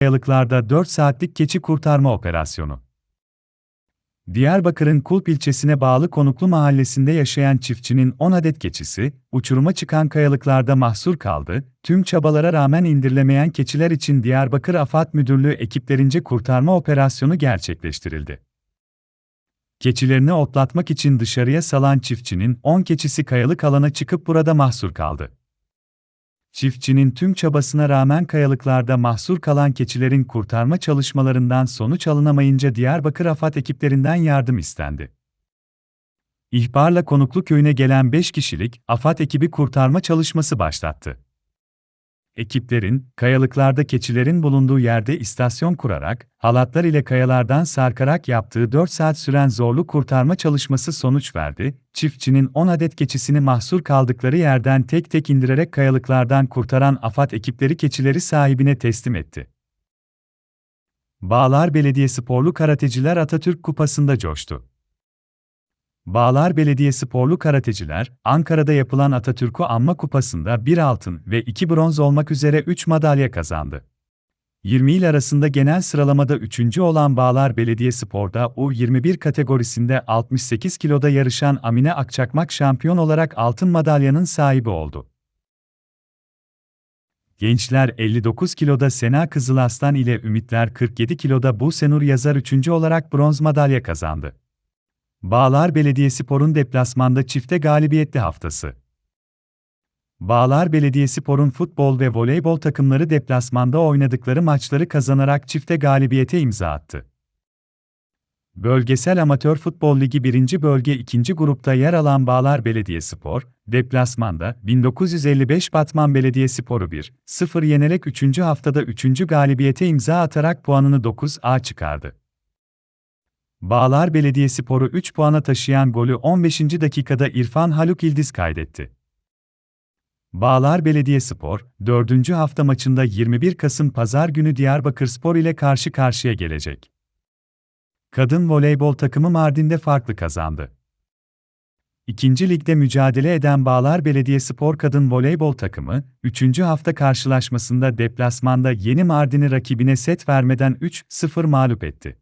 Kayalıklarda 4 saatlik keçi kurtarma operasyonu. Diyarbakır'ın Kulp ilçesine bağlı Konuklu mahallesinde yaşayan çiftçinin 10 adet keçisi, uçuruma çıkan kayalıklarda mahsur kaldı. Tüm çabalara rağmen indirilemeyen keçiler için Diyarbakır Afat Müdürlüğü ekiplerince kurtarma operasyonu gerçekleştirildi. Keçilerini otlatmak için dışarıya salan çiftçinin 10 keçisi kayalık alana çıkıp burada mahsur kaldı. Çiftçinin tüm çabasına rağmen kayalıklarda mahsur kalan keçilerin kurtarma çalışmalarından sonuç alınamayınca Diyarbakır AFAD ekiplerinden yardım istendi. İhbarla Konuklu köyüne gelen 5 kişilik AFAD ekibi kurtarma çalışması başlattı. Ekiplerin, kayalıklarda keçilerin bulunduğu yerde istasyon kurarak, halatlar ile kayalardan sarkarak yaptığı 4 saat süren zorlu kurtarma çalışması sonuç verdi. Çiftçinin 10 adet keçisini mahsur kaldıkları yerden tek tek indirerek kayalıklardan kurtaran AFAD ekipleri keçileri sahibine teslim etti. Bağlar Belediyesporlu karateciler Atatürk Kupası'nda coştu. Bağlar Belediyesporlu karateciler, Ankara'da yapılan Atatürk'ü Anma Kupası'nda bir altın ve iki bronz olmak üzere 3 madalya kazandı. 20 il arasında genel sıralamada 3. olan Bağlar Belediyespor'da U21 kategorisinde 68 kiloda yarışan Amine Akçakmak şampiyon olarak altın madalyanın sahibi oldu. Gençler 59 kiloda Sena Kızılaslan ile Ümitler 47 kiloda Busenur Yazar 3. olarak bronz madalya kazandı. Bağlar Belediyespor'un deplasmanda çifte galibiyetli haftası. Bağlar Belediyespor'un futbol ve voleybol takımları deplasmanda oynadıkları maçları kazanarak çifte galibiyete imza attı. Bölgesel Amatör Futbol Ligi 1. Bölge 2. grupta yer alan Bağlar Belediyespor, deplasmanda 1955 Batman Belediyespor'u 1-0 yenerek 3. haftada 3. galibiyete imza atarak puanını 9'a çıkardı. Bağlar Belediyespor'u 3 puana taşıyan golü 15. dakikada İrfan Haluk İldiz kaydetti. Bağlar Belediyespor, 4. hafta maçında 21 Kasım Pazar günü Diyarbakırspor ile karşı karşıya gelecek. Kadın voleybol takımı Mardin'de farklı kazandı. İkinci ligde mücadele eden Bağlar Belediyespor kadın voleybol takımı, 3. hafta karşılaşmasında deplasmanda Yeni Mardin'i rakibine set vermeden 3-0 mağlup etti.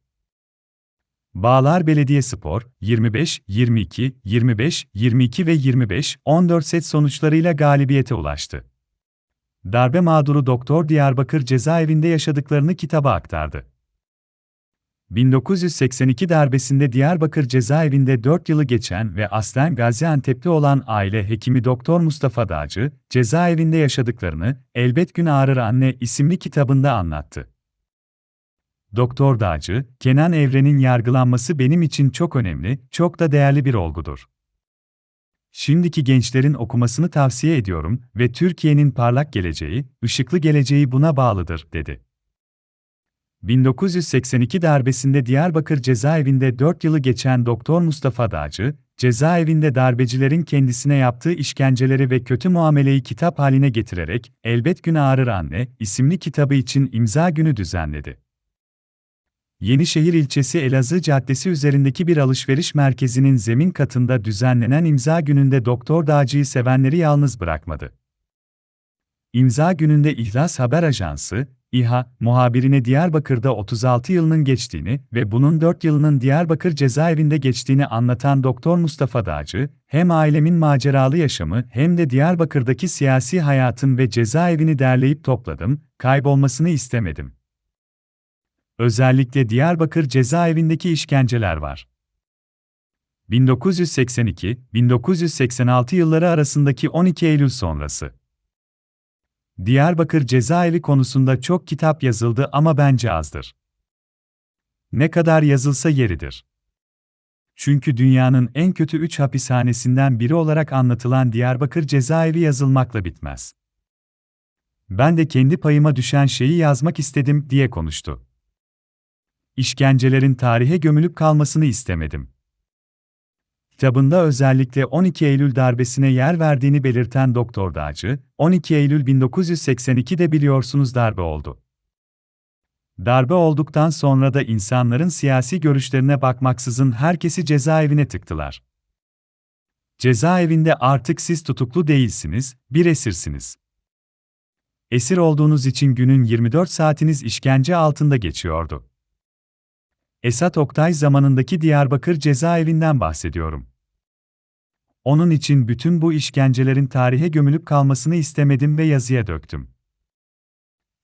Bağlar Belediyespor, 25, 22, 25, 22 ve 25, 14 set sonuçlarıyla galibiyete ulaştı. Darbe mağduru Doktor Diyarbakır cezaevinde yaşadıklarını kitaba aktardı. 1982 darbesinde Diyarbakır cezaevinde 4 yılı geçen ve aslen Gaziantep'li olan aile hekimi Doktor Mustafa Dağcı, cezaevinde yaşadıklarını Elbet Gün Ağrır Anne isimli kitabında anlattı. Doktor Dağcı, Kenan Evren'in yargılanması benim için çok önemli, çok da değerli bir olgudur. Şimdiki gençlerin okumasını tavsiye ediyorum ve Türkiye'nin parlak geleceği, ışıklı geleceği buna bağlıdır, dedi. 1982 darbesinde Diyarbakır cezaevinde 4 yılı geçen Doktor Mustafa Dağcı, cezaevinde darbecilerin kendisine yaptığı işkenceleri ve kötü muameleyi kitap haline getirerek Elbet Gün Ağrır Anne isimli kitabı için imza günü düzenledi. Yenişehir ilçesi Elazığ Caddesi üzerindeki bir alışveriş merkezinin zemin katında düzenlenen imza gününde Doktor Dağcı'yı sevenleri yalnız bırakmadı. İmza gününde İhlas Haber Ajansı, İHA, muhabirine Diyarbakır'da 36 yılının geçtiğini ve bunun 4 yılının Diyarbakır cezaevinde geçtiğini anlatan Doktor Mustafa Dağcı, hem ailemin maceralı yaşamı hem de Diyarbakır'daki siyasi hayatın ve cezaevini derleyip topladım, kaybolmasını istemedim. Özellikle Diyarbakır cezaevindeki işkenceler var. 1982-1986 yılları arasındaki 12 Eylül sonrası. Diyarbakır cezaevi konusunda çok kitap yazıldı ama bence azdır. Ne kadar yazılsa yeridir. Çünkü dünyanın en kötü üç hapishanesinden biri olarak anlatılan Diyarbakır cezaevi yazılmakla bitmez. Ben de kendi payıma düşen şeyi yazmak istedim diye konuştu. İşkencelerin tarihe gömülüp kalmasını istemedim. Kitabında özellikle 12 Eylül darbesine yer verdiğini belirten Doktor Dağcı, 12 Eylül 1982'de biliyorsunuz darbe oldu. Darbe olduktan sonra da insanların siyasi görüşlerine bakmaksızın herkesi cezaevine tıktılar. Cezaevinde artık siz tutuklu değilsiniz, bir esirsiniz. esir olduğunuz için günün 24 saatiniz işkence altında geçiyordu. Esat Oktay zamanındaki Diyarbakır cezaevinden bahsediyorum. Onun için bütün bu işkencelerin tarihe gömülüp kalmasını istemedim ve yazıya döktüm.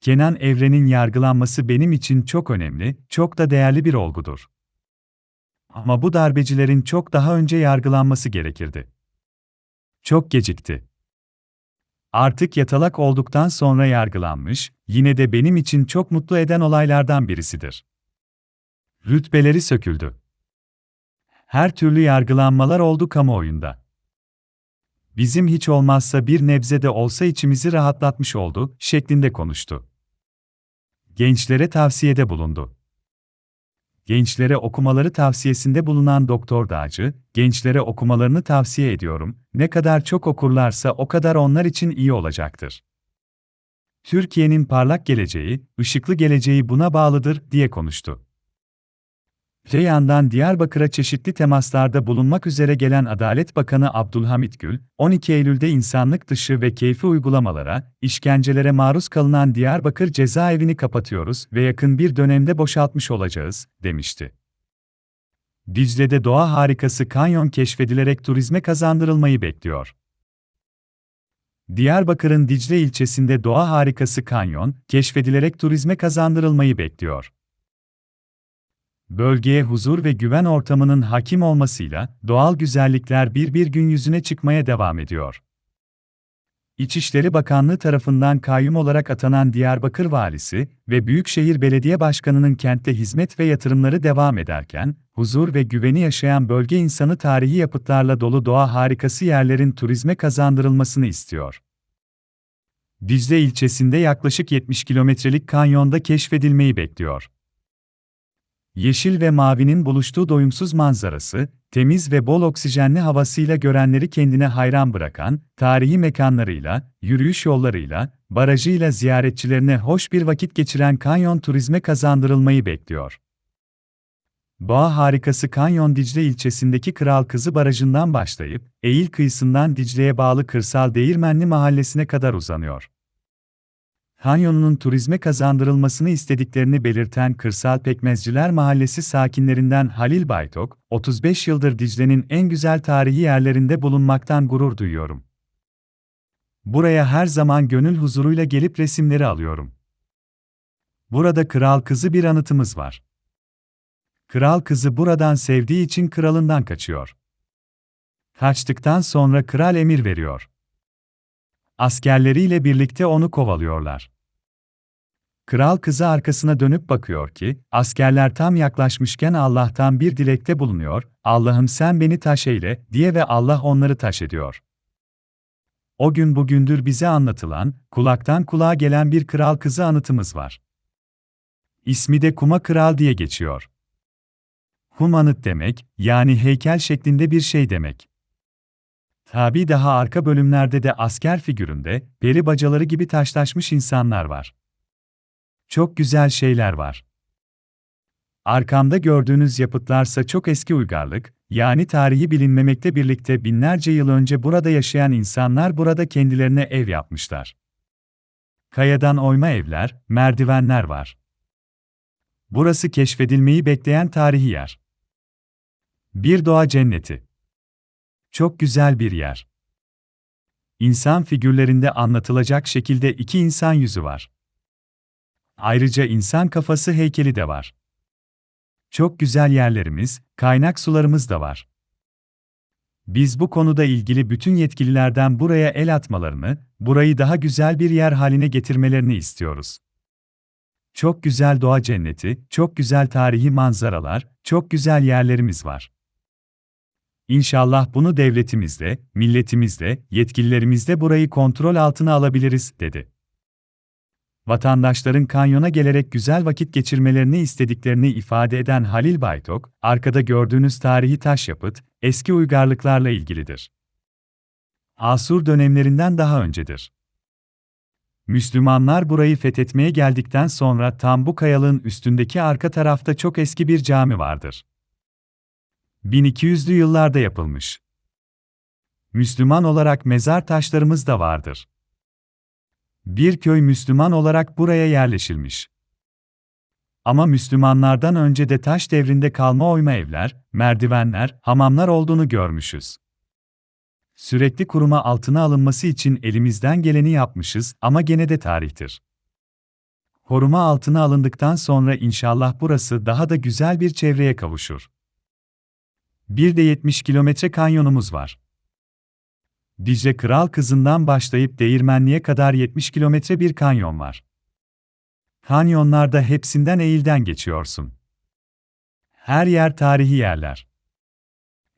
Kenan Evren'in yargılanması benim için çok önemli, çok da değerli bir olgudur. Ama bu darbecilerin çok daha önce yargılanması gerekirdi. Çok gecikti. Artık yatalak olduktan sonra yargılanmış, yine de benim için çok mutlu eden olaylardan birisidir. Rütbeleri söküldü. Her türlü yargılanmalar oldu kamuoyunda. Bizim hiç olmazsa bir nebze de olsa içimizi rahatlatmış oldu, şeklinde konuştu. Gençlere tavsiyede bulundu. Gençlere okumaları tavsiyesinde bulunan Doktor Dağcı, gençlere okumalarını tavsiye ediyorum, ne kadar çok okurlarsa o kadar onlar için iyi olacaktır. Türkiye'nin parlak geleceği, ışıklı geleceği buna bağlıdır, diye konuştu. Öte yandan Diyarbakır'a çeşitli temaslarda bulunmak üzere gelen Adalet Bakanı Abdülhamit Gül, 12 Eylül'de insanlık dışı ve keyfi uygulamalara, işkencelere maruz kalınan Diyarbakır cezaevini kapatıyoruz ve yakın bir dönemde boşaltmış olacağız, demişti. Dicle'de doğa harikası kanyon keşfedilerek turizme kazandırılmayı bekliyor. Diyarbakır'ın Dicle ilçesinde doğa harikası kanyon, keşfedilerek turizme kazandırılmayı bekliyor bölgeye huzur ve güven ortamının hakim olmasıyla doğal güzellikler bir bir gün yüzüne çıkmaya devam ediyor. İçişleri Bakanlığı tarafından kayyum olarak atanan Diyarbakır Valisi ve Büyükşehir Belediye Başkanı'nın kentte hizmet ve yatırımları devam ederken, huzur ve güveni yaşayan bölge insanı tarihi yapıtlarla dolu doğa harikası yerlerin turizme kazandırılmasını istiyor. Dicle ilçesinde yaklaşık 70 kilometrelik kanyonda keşfedilmeyi bekliyor. Yeşil ve mavinin buluştuğu doyumsuz manzarası, temiz ve bol oksijenli havasıyla görenleri kendine hayran bırakan, tarihi mekanlarıyla, yürüyüş yollarıyla, barajıyla ziyaretçilerine hoş bir vakit geçiren kanyon turizme kazandırılmayı bekliyor. Doğa harikası Kanyon Dicle ilçesindeki Kral Kızı Barajı'ndan başlayıp, Eğil kıyısından Dicle'ye bağlı Kırsal Değirmenli mahallesine kadar uzanıyor. Kanyonunun turizme kazandırılmasını istediklerini belirten Kırsal Pekmezciler Mahallesi sakinlerinden Halil Baytok, 35 yıldır Dicle'nin en güzel tarihi yerlerinde bulunmaktan gurur duyuyorum. Buraya her zaman gönül huzuruyla gelip resimleri alıyorum. Burada kral kızı bir anıtımız var. Kral kızı buradan sevdiği için kralından kaçıyor. Kaçtıktan sonra kral emir veriyor. Askerleriyle birlikte onu kovalıyorlar. Kral kızı arkasına dönüp bakıyor ki, askerler tam yaklaşmışken Allah'tan bir dilekte bulunuyor, Allah'ım sen beni taş eyle, diye ve Allah onları taş ediyor. O gün bugündür bize anlatılan, kulaktan kulağa gelen bir kral kızı anıtımız var. İsmi de Kuma Kral diye geçiyor. Kum anıt demek, yani heykel şeklinde bir şey demek. Tabi daha arka bölümlerde de asker figüründe, peri bacaları gibi taşlaşmış insanlar var. Çok güzel şeyler var. Arkamda gördüğünüz yapıtlarsa çok eski uygarlık, yani tarihi bilinmemekle birlikte binlerce yıl önce burada yaşayan insanlar burada kendilerine ev yapmışlar. Kayadan oyma evler, merdivenler var. Burası keşfedilmeyi bekleyen tarihi yer. Bir doğa cenneti. Çok güzel bir yer. İnsan figürlerinde anlatılacak şekilde iki insan yüzü var. Ayrıca insan kafası heykeli de var. Çok güzel yerlerimiz, kaynak sularımız da var. Biz bu konuda ilgili bütün yetkililerden buraya el atmalarını, burayı daha güzel bir yer haline getirmelerini istiyoruz. Çok güzel doğa cenneti, çok güzel tarihi manzaralar, çok güzel yerlerimiz var. İnşallah bunu devletimizle, milletimizle, yetkililerimizle burayı kontrol altına alabiliriz, dedi vatandaşların kanyona gelerek güzel vakit geçirmelerini istediklerini ifade eden Halil Baytok, arkada gördüğünüz tarihi taş yapıt, eski uygarlıklarla ilgilidir. Asur dönemlerinden daha öncedir. Müslümanlar burayı fethetmeye geldikten sonra tam bu kayalığın üstündeki arka tarafta çok eski bir cami vardır. 1200'lü yıllarda yapılmış. Müslüman olarak mezar taşlarımız da vardır. Bir köy Müslüman olarak buraya yerleşilmiş. Ama Müslümanlardan önce de taş devrinde kalma oyma evler, merdivenler, hamamlar olduğunu görmüşüz. Sürekli kuruma altına alınması için elimizden geleni yapmışız ama gene de tarihtir. Koruma altına alındıktan sonra inşallah burası daha da güzel bir çevreye kavuşur. Bir de 70 kilometre kanyonumuz var. Dicle Kral Kızı'ndan başlayıp Değirmenli'ye kadar 70 kilometre bir kanyon var. Kanyonlarda hepsinden eğilden geçiyorsun. Her yer tarihi yerler.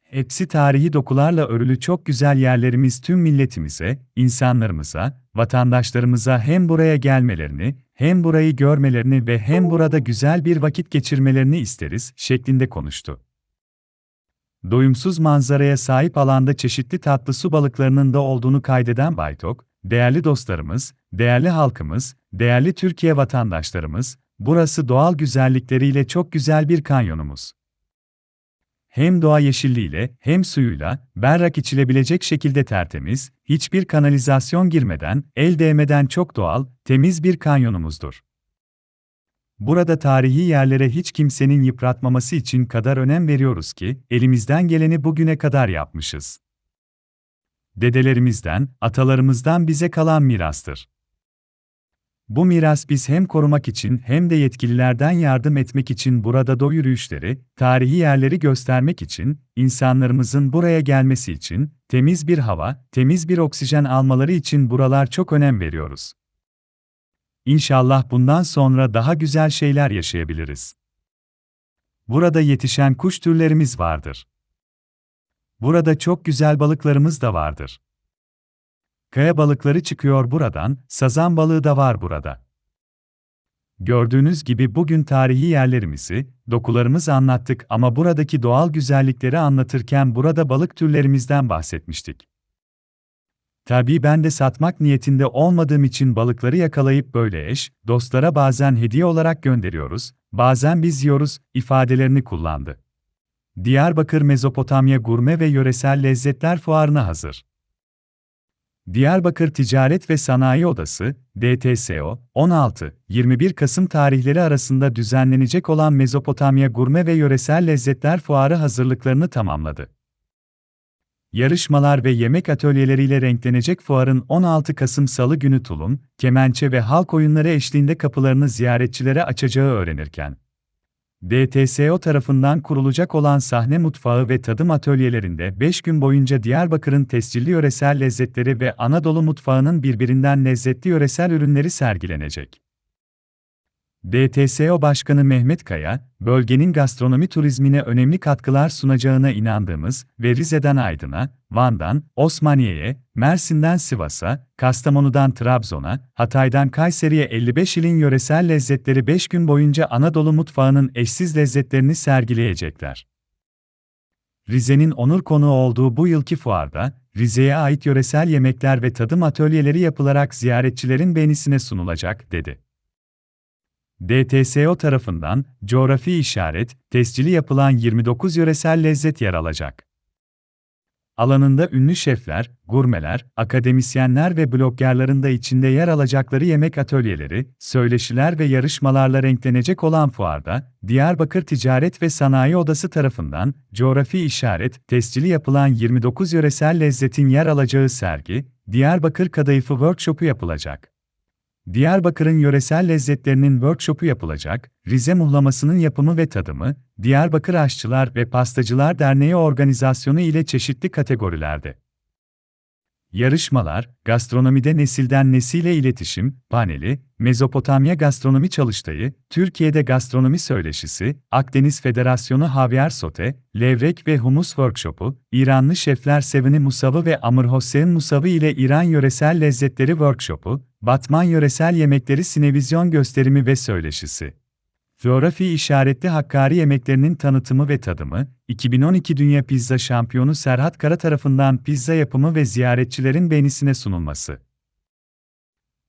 Hepsi tarihi dokularla örülü çok güzel yerlerimiz tüm milletimize, insanlarımıza, vatandaşlarımıza hem buraya gelmelerini, hem burayı görmelerini ve hem burada güzel bir vakit geçirmelerini isteriz şeklinde konuştu. Doyumsuz manzaraya sahip alanda çeşitli tatlı su balıklarının da olduğunu kaydeden Baytok, değerli dostlarımız, değerli halkımız, değerli Türkiye vatandaşlarımız, burası doğal güzellikleriyle çok güzel bir kanyonumuz. Hem doğa yeşilliğiyle, hem suyuyla, berrak içilebilecek şekilde tertemiz, hiçbir kanalizasyon girmeden, el değmeden çok doğal, temiz bir kanyonumuzdur. Burada tarihi yerlere hiç kimsenin yıpratmaması için kadar önem veriyoruz ki, elimizden geleni bugüne kadar yapmışız. Dedelerimizden, atalarımızdan bize kalan mirastır. Bu miras biz hem korumak için hem de yetkililerden yardım etmek için burada do yürüyüşleri, tarihi yerleri göstermek için, insanlarımızın buraya gelmesi için, temiz bir hava, temiz bir oksijen almaları için buralar çok önem veriyoruz. İnşallah bundan sonra daha güzel şeyler yaşayabiliriz. Burada yetişen kuş türlerimiz vardır. Burada çok güzel balıklarımız da vardır. Kaya balıkları çıkıyor buradan, sazan balığı da var burada. Gördüğünüz gibi bugün tarihi yerlerimizi, dokularımızı anlattık ama buradaki doğal güzellikleri anlatırken burada balık türlerimizden bahsetmiştik. Tabii ben de satmak niyetinde olmadığım için balıkları yakalayıp böyle eş, dostlara bazen hediye olarak gönderiyoruz, bazen biz yiyoruz ifadelerini kullandı. Diyarbakır Mezopotamya Gurme ve Yöresel Lezzetler Fuarına hazır. Diyarbakır Ticaret ve Sanayi Odası, DTSO, 16-21 Kasım tarihleri arasında düzenlenecek olan Mezopotamya Gurme ve Yöresel Lezzetler Fuarı hazırlıklarını tamamladı. Yarışmalar ve yemek atölyeleriyle renklenecek fuarın 16 Kasım Salı günü tulum, kemençe ve halk oyunları eşliğinde kapılarını ziyaretçilere açacağı öğrenirken, DTSO tarafından kurulacak olan sahne mutfağı ve tadım atölyelerinde 5 gün boyunca Diyarbakır'ın tescilli yöresel lezzetleri ve Anadolu mutfağının birbirinden lezzetli yöresel ürünleri sergilenecek. DTSO Başkanı Mehmet Kaya, bölgenin gastronomi turizmine önemli katkılar sunacağına inandığımız ve Rize'den Aydın'a, Van'dan Osmaniye'ye, Mersin'den Sivas'a, Kastamonu'dan Trabzon'a, Hatay'dan Kayseri'ye 55 ilin yöresel lezzetleri 5 gün boyunca Anadolu mutfağının eşsiz lezzetlerini sergileyecekler. Rize'nin onur konuğu olduğu bu yılki fuarda, Rize'ye ait yöresel yemekler ve tadım atölyeleri yapılarak ziyaretçilerin beğenisine sunulacak, dedi. DTSO tarafından coğrafi işaret, tescili yapılan 29 yöresel lezzet yer alacak. Alanında ünlü şefler, gurmeler, akademisyenler ve bloggerların da içinde yer alacakları yemek atölyeleri, söyleşiler ve yarışmalarla renklenecek olan fuarda, Diyarbakır Ticaret ve Sanayi Odası tarafından coğrafi işaret, tescili yapılan 29 yöresel lezzetin yer alacağı sergi, Diyarbakır Kadayıfı Workshop'u yapılacak. Diyarbakır'ın yöresel lezzetlerinin workshop'u yapılacak, Rize muhlamasının yapımı ve tadımı, Diyarbakır Aşçılar ve Pastacılar Derneği organizasyonu ile çeşitli kategorilerde. Yarışmalar, gastronomide nesilden nesile iletişim, paneli, Mezopotamya Gastronomi Çalıştayı, Türkiye'de Gastronomi Söyleşisi, Akdeniz Federasyonu Havyar Sote, Levrek ve Humus Workshop'u, İranlı şefler Sevini Musavı ve Amr Hossein Musavı ile İran Yöresel Lezzetleri Workshop'u, Batman Yöresel Yemekleri Sinevizyon Gösterimi ve Söyleşisi. Coğrafi işaretli Hakkari yemeklerinin tanıtımı ve tadımı, 2012 Dünya Pizza Şampiyonu Serhat Kara tarafından pizza yapımı ve ziyaretçilerin beğenisine sunulması.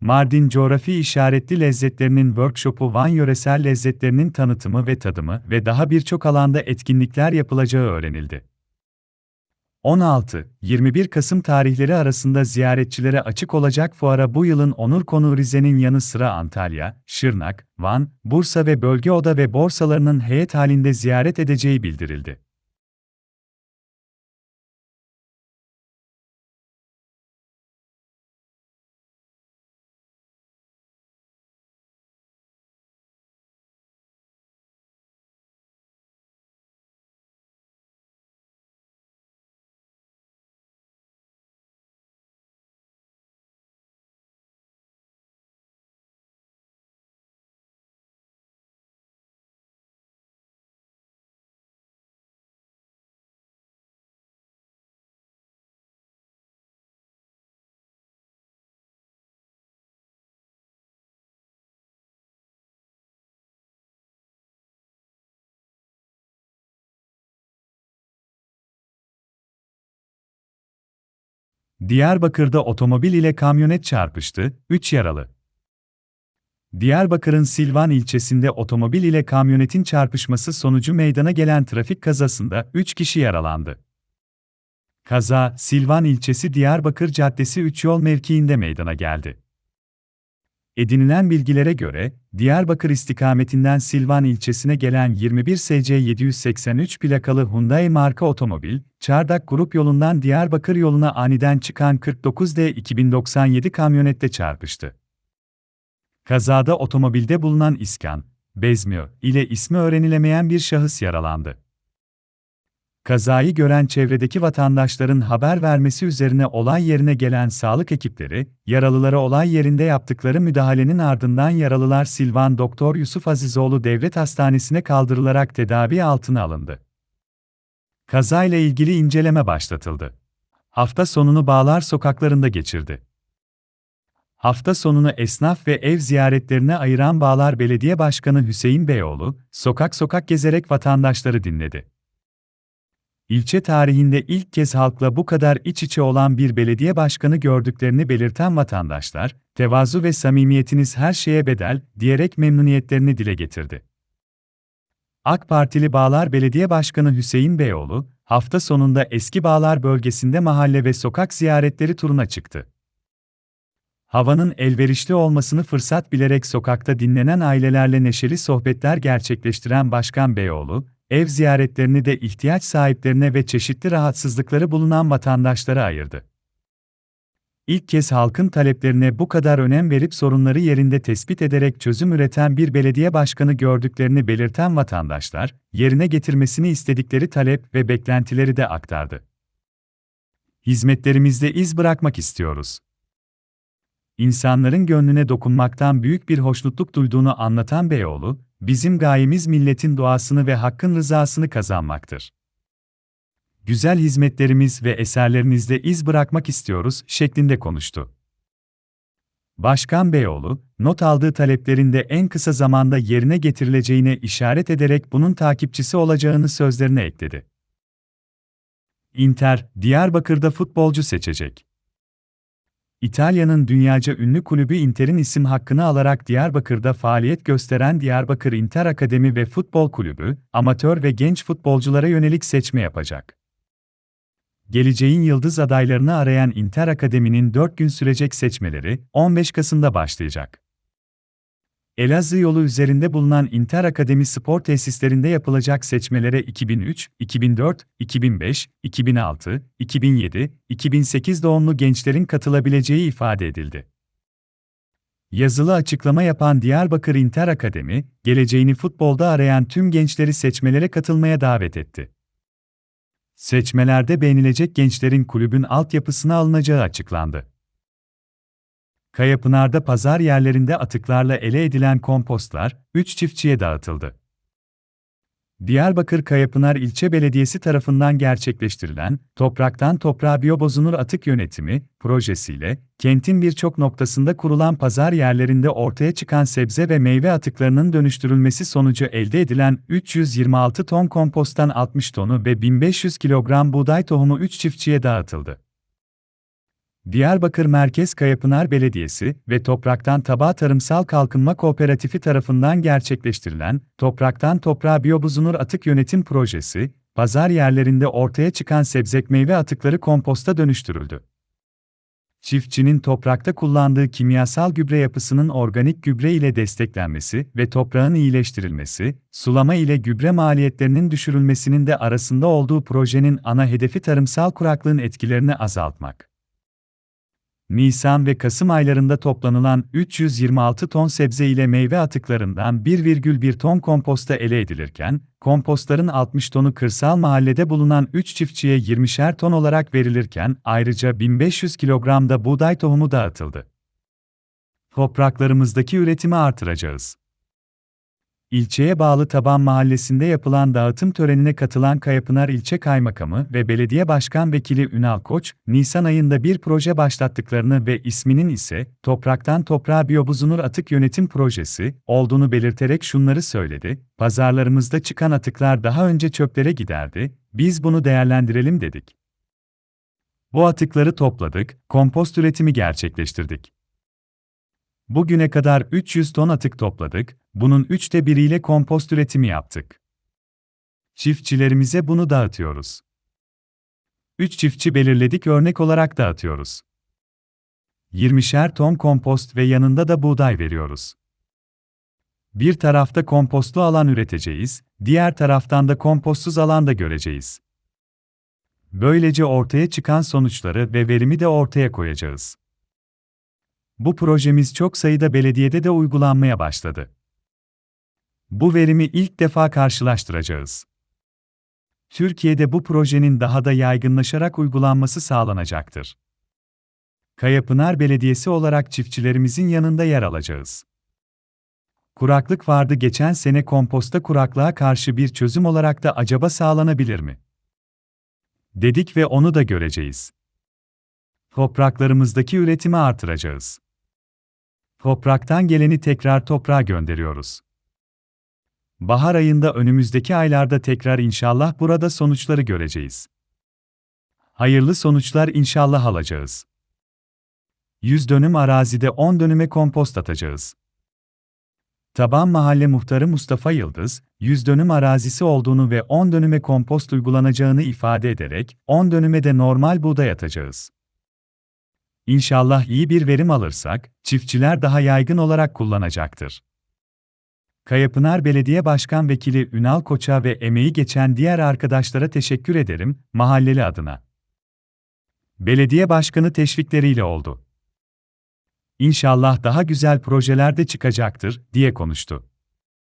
Mardin coğrafi işaretli lezzetlerinin workshopu Van yöresel lezzetlerinin tanıtımı ve tadımı ve daha birçok alanda etkinlikler yapılacağı öğrenildi. 16-21 Kasım tarihleri arasında ziyaretçilere açık olacak fuara bu yılın onur konuğu Rize'nin yanı sıra Antalya, Şırnak, Van, Bursa ve bölge oda ve borsalarının heyet halinde ziyaret edeceği bildirildi. Diyarbakır'da otomobil ile kamyonet çarpıştı, 3 yaralı. Diyarbakır'ın Silvan ilçesinde otomobil ile kamyonetin çarpışması sonucu meydana gelen trafik kazasında 3 kişi yaralandı. Kaza, Silvan ilçesi Diyarbakır Caddesi 3 yol mevkiinde meydana geldi. Edinilen bilgilere göre, Diyarbakır istikametinden Silvan ilçesine gelen 21 SC 783 plakalı Hyundai marka otomobil, Çardak Grup yolundan Diyarbakır yoluna aniden çıkan 49D 2097 kamyonette çarpıştı. Kazada otomobilde bulunan İskan, Bezmio ile ismi öğrenilemeyen bir şahıs yaralandı. Kazayı gören çevredeki vatandaşların haber vermesi üzerine olay yerine gelen sağlık ekipleri, yaralılara olay yerinde yaptıkları müdahalenin ardından yaralılar Silvan Doktor Yusuf Azizoğlu Devlet Hastanesi'ne kaldırılarak tedavi altına alındı. Kazayla ilgili inceleme başlatıldı. Hafta sonunu Bağlar sokaklarında geçirdi. Hafta sonunu esnaf ve ev ziyaretlerine ayıran Bağlar Belediye Başkanı Hüseyin Beyoğlu, sokak sokak gezerek vatandaşları dinledi. İlçe tarihinde ilk kez halkla bu kadar iç içe olan bir belediye başkanı gördüklerini belirten vatandaşlar, tevazu ve samimiyetiniz her şeye bedel, diyerek memnuniyetlerini dile getirdi. AK Partili Bağlar Belediye Başkanı Hüseyin Beyoğlu, hafta sonunda Eski Bağlar bölgesinde mahalle ve sokak ziyaretleri turuna çıktı. Havanın elverişli olmasını fırsat bilerek sokakta dinlenen ailelerle neşeli sohbetler gerçekleştiren Başkan Beyoğlu, ev ziyaretlerini de ihtiyaç sahiplerine ve çeşitli rahatsızlıkları bulunan vatandaşlara ayırdı. İlk kez halkın taleplerine bu kadar önem verip sorunları yerinde tespit ederek çözüm üreten bir belediye başkanı gördüklerini belirten vatandaşlar, yerine getirmesini istedikleri talep ve beklentileri de aktardı. Hizmetlerimizde iz bırakmak istiyoruz. İnsanların gönlüne dokunmaktan büyük bir hoşnutluk duyduğunu anlatan Beyoğlu, Bizim gayemiz milletin duasını ve hakkın rızasını kazanmaktır. Güzel hizmetlerimiz ve eserlerinizde iz bırakmak istiyoruz şeklinde konuştu. Başkan Beyoğlu, not aldığı taleplerin de en kısa zamanda yerine getirileceğine işaret ederek bunun takipçisi olacağını sözlerine ekledi. Inter, Diyarbakır'da futbolcu seçecek. İtalya'nın dünyaca ünlü kulübü Inter'in isim hakkını alarak Diyarbakır'da faaliyet gösteren Diyarbakır Inter Akademi ve Futbol Kulübü, amatör ve genç futbolculara yönelik seçme yapacak. Geleceğin yıldız adaylarını arayan Inter Akademi'nin 4 gün sürecek seçmeleri 15 Kasım'da başlayacak. Elazığ yolu üzerinde bulunan Inter Akademi spor tesislerinde yapılacak seçmelere 2003, 2004, 2005, 2006, 2007, 2008 doğumlu gençlerin katılabileceği ifade edildi. Yazılı açıklama yapan Diyarbakır Inter Akademi, geleceğini futbolda arayan tüm gençleri seçmelere katılmaya davet etti. Seçmelerde beğenilecek gençlerin kulübün altyapısına alınacağı açıklandı. Kayapınar'da pazar yerlerinde atıklarla ele edilen kompostlar, 3 çiftçiye dağıtıldı. Diyarbakır Kayapınar İlçe Belediyesi tarafından gerçekleştirilen Topraktan Toprağa Biyobozunur Atık Yönetimi projesiyle kentin birçok noktasında kurulan pazar yerlerinde ortaya çıkan sebze ve meyve atıklarının dönüştürülmesi sonucu elde edilen 326 ton komposttan 60 tonu ve 1500 kilogram buğday tohumu 3 çiftçiye dağıtıldı. Diyarbakır Merkez Kayapınar Belediyesi ve Topraktan Tabağa Tarımsal Kalkınma Kooperatifi tarafından gerçekleştirilen Topraktan Toprağa Biyobuzunur Atık Yönetim Projesi, pazar yerlerinde ortaya çıkan sebzek meyve atıkları komposta dönüştürüldü. Çiftçinin toprakta kullandığı kimyasal gübre yapısının organik gübre ile desteklenmesi ve toprağın iyileştirilmesi, sulama ile gübre maliyetlerinin düşürülmesinin de arasında olduğu projenin ana hedefi tarımsal kuraklığın etkilerini azaltmak. Nisan ve Kasım aylarında toplanılan 326 ton sebze ile meyve atıklarından 1,1 ton komposta ele edilirken, kompostların 60 tonu kırsal mahallede bulunan 3 çiftçiye 20'şer ton olarak verilirken ayrıca 1500 kilogram da buğday tohumu dağıtıldı. Topraklarımızdaki üretimi artıracağız. İlçeye bağlı Taban Mahallesi'nde yapılan dağıtım törenine katılan Kayapınar İlçe Kaymakamı ve Belediye Başkan Vekili Ünal Koç, Nisan ayında bir proje başlattıklarını ve isminin ise Topraktan Toprağa Biyobuzunur Atık Yönetim Projesi olduğunu belirterek şunları söyledi, pazarlarımızda çıkan atıklar daha önce çöplere giderdi, biz bunu değerlendirelim dedik. Bu atıkları topladık, kompost üretimi gerçekleştirdik. Bugüne kadar 300 ton atık topladık, bunun üçte biriyle kompost üretimi yaptık. Çiftçilerimize bunu dağıtıyoruz. 3 çiftçi belirledik örnek olarak dağıtıyoruz. 20'şer ton kompost ve yanında da buğday veriyoruz. Bir tarafta kompostlu alan üreteceğiz, diğer taraftan da kompostsuz alan da göreceğiz. Böylece ortaya çıkan sonuçları ve verimi de ortaya koyacağız. Bu projemiz çok sayıda belediyede de uygulanmaya başladı. Bu verimi ilk defa karşılaştıracağız. Türkiye'de bu projenin daha da yaygınlaşarak uygulanması sağlanacaktır. Kayapınar Belediyesi olarak çiftçilerimizin yanında yer alacağız. Kuraklık vardı geçen sene komposta kuraklığa karşı bir çözüm olarak da acaba sağlanabilir mi? Dedik ve onu da göreceğiz. Topraklarımızdaki üretimi artıracağız. Topraktan geleni tekrar toprağa gönderiyoruz. Bahar ayında önümüzdeki aylarda tekrar inşallah burada sonuçları göreceğiz. Hayırlı sonuçlar inşallah alacağız. 100 dönüm arazide 10 dönüme kompost atacağız. Taban Mahalle Muhtarı Mustafa Yıldız, 100 dönüm arazisi olduğunu ve 10 dönüme kompost uygulanacağını ifade ederek, 10 dönüme de normal buğday atacağız. İnşallah iyi bir verim alırsak, çiftçiler daha yaygın olarak kullanacaktır. Kayapınar Belediye Başkan Vekili Ünal Koç'a ve emeği geçen diğer arkadaşlara teşekkür ederim, mahalleli adına. Belediye başkanı teşvikleriyle oldu. İnşallah daha güzel projeler de çıkacaktır, diye konuştu.